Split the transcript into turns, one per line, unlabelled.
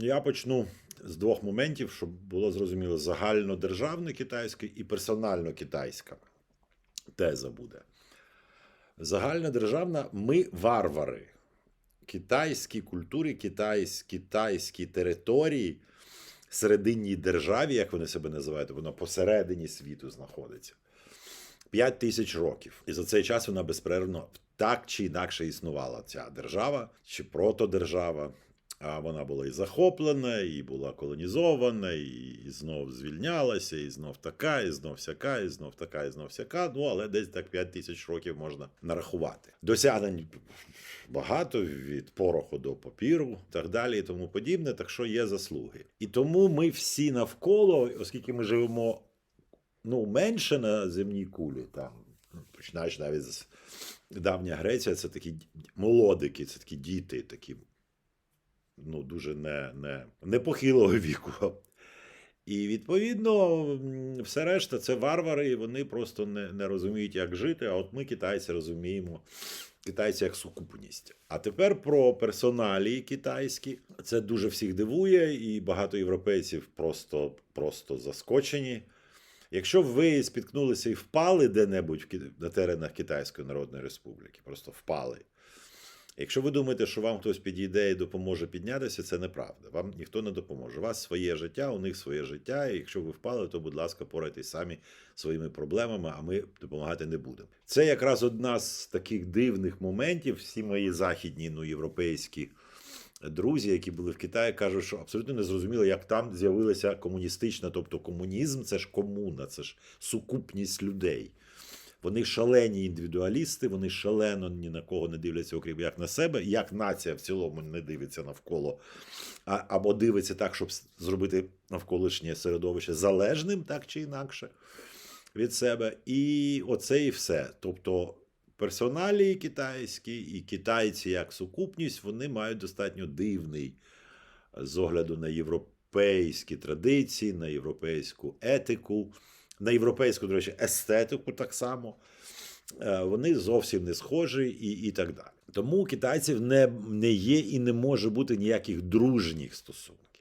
Я почну з двох моментів, щоб було зрозуміло: загальнодержавне китайське і персонально китайська теза буде. Загальнодержавна ми варвари. Китайській культурі, китайсь, китайській території, серединній державі, як вони себе називають, вона посередині світу знаходиться. 5 тисяч років. І за цей час вона безперервно так чи інакше існувала ця держава чи протодержава. А вона була і захоплена, і була колонізована, і знов звільнялася, і знов така, і знов сяка, і знов така, і знов сяка. Ну, але десь так 5 тисяч років можна нарахувати. Досягнень багато від пороху до папіру, і так далі, і тому подібне. Так що є заслуги. І тому ми всі навколо, оскільки ми живемо ну, менше на земній кулі, там, починаєш навіть з давня Греція, це такі молодики, це такі діти, такі ну, дуже не, не, непохилого віку. І відповідно, все решта це варвари, і вони просто не, не розуміють, як жити. А от ми, китайці, розуміємо китайці як сукупність. А тепер про персоналії китайські. Це дуже всіх дивує, і багато європейців просто, просто заскочені. Якщо ви спіткнулися і впали де-небудь на теренах Китайської Народної Республіки, просто впали. Якщо ви думаєте, що вам хтось підійде і допоможе піднятися, це неправда. Вам ніхто не допоможе. У вас своє життя, у них своє життя. І якщо ви впали, то, будь ласка, порайтесь самі своїми проблемами, а ми допомагати не будемо. Це якраз одна з таких дивних моментів. Всі мої західні, ну європейські друзі, які були в Китаї, кажуть, що абсолютно не зрозуміло, як там з'явилася комуністична, тобто комунізм це ж комуна, це ж сукупність людей. Вони шалені індивідуалісти, вони шалено ні на кого не дивляться, окрім як на себе, як нація в цілому не дивиться навколо, а, або дивиться так, щоб зробити навколишнє середовище залежним, так чи інакше, від себе. І оце і все. Тобто персоналії китайські і китайці як сукупність, вони мають достатньо дивний з огляду на європейські традиції, на європейську етику, на європейську, до речі, естетику так само. Е, Вони зовсім не схожі і, і так далі. Тому у китайців не, не є і не може бути ніяких дружніх стосунків.